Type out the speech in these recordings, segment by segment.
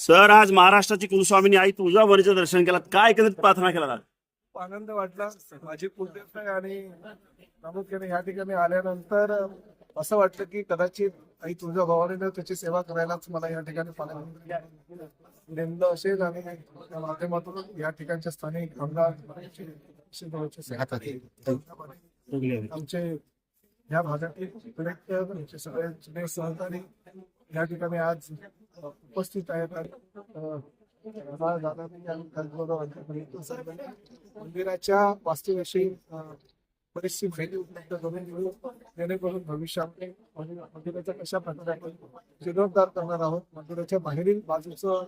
Sir आज महाराष्ट्राची कुलस्वामिनी आई तुळजाभवानीचं दर्शन केलं. काय एकंदरीत प्रार्थना केला आनंद वाटला. माझी कुलदेवता आणि प्रामुख्याने या ठिकाणी आल्यानंतर असं वाटलं की कदाचित आई तुझ्या भावाने त्याची सेवा करायलाच मला या ठिकाणी नेमलं असेल आणि त्या माध्यमातून या ठिकाणच्या स्थानिक आमदार आमचे या भागातील कलेक्टर सगळे जुने सहकारी या ठिकाणी आज उपस्थित आहेत मंदिराच्या वास्तूविषयी बरीचशी माहिती उपलब्ध करून देऊ. जेणेकरून भविष्यात मंदिराच्या कशा प्रकारे आपण जीर्णोद्धार करणार आहोत मंदिराच्या बाहेरील बाजूचं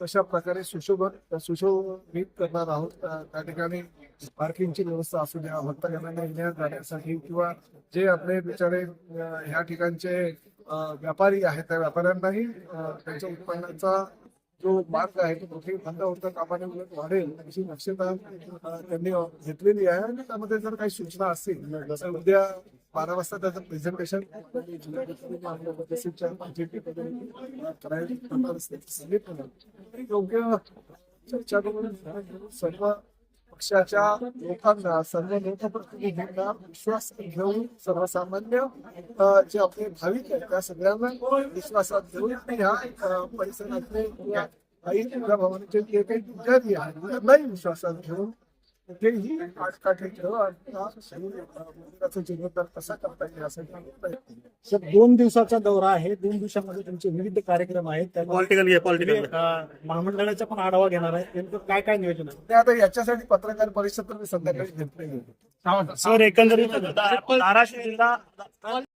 कशा प्रकारे सुशोभन सुशोभित करणार आहोत त्या ठिकाणी पार्किंगची व्यवस्था असू द्या भक्तजनांना येण्या जाण्यासाठी किंवा जे आपले बिचारे ह्या ठिकाणचे व्यापारी आहेत. त्या व्यापाऱ्यांनाही त्यांच्या उत्पन्नाचा जो मार्ग आहे तो कुठेही बंद होता कामाने उलट वाढेल अशी दक्षता त्यांनी घेतलेली आहे. आणि त्यामध्ये जर काही सूचना असतील जसं उद्या बारा वाजता त्याचं प्रेझेंटेशन योग्य चर्चा करून सर्व पक्षाच्या लोकांना सर्व लोकप्रतिनिधींना विश्वास घेऊन सर्वसामान्य जे आपले भाविक आहेत त्या सगळ्यांना विश्वासात घेऊन या परिसरातले काही भवनाचे जे काही विद्यार्थी आहेत त्यांनाही विश्वासात घेऊन हा. सर दोन दिवसाचा दौरा आहे दोन दिवसामध्ये तुमचे विविध कार्यक्रम आहेत पॉलिटिकल महामंडळाचा पण आढावा घेणार आहे नेमकं काय काय नियोजन आहे ते आता याच्यासाठी पत्रकार परिषद तर मी संध्याकाळी. सर एकंदरीत धाराशिव जिल्हा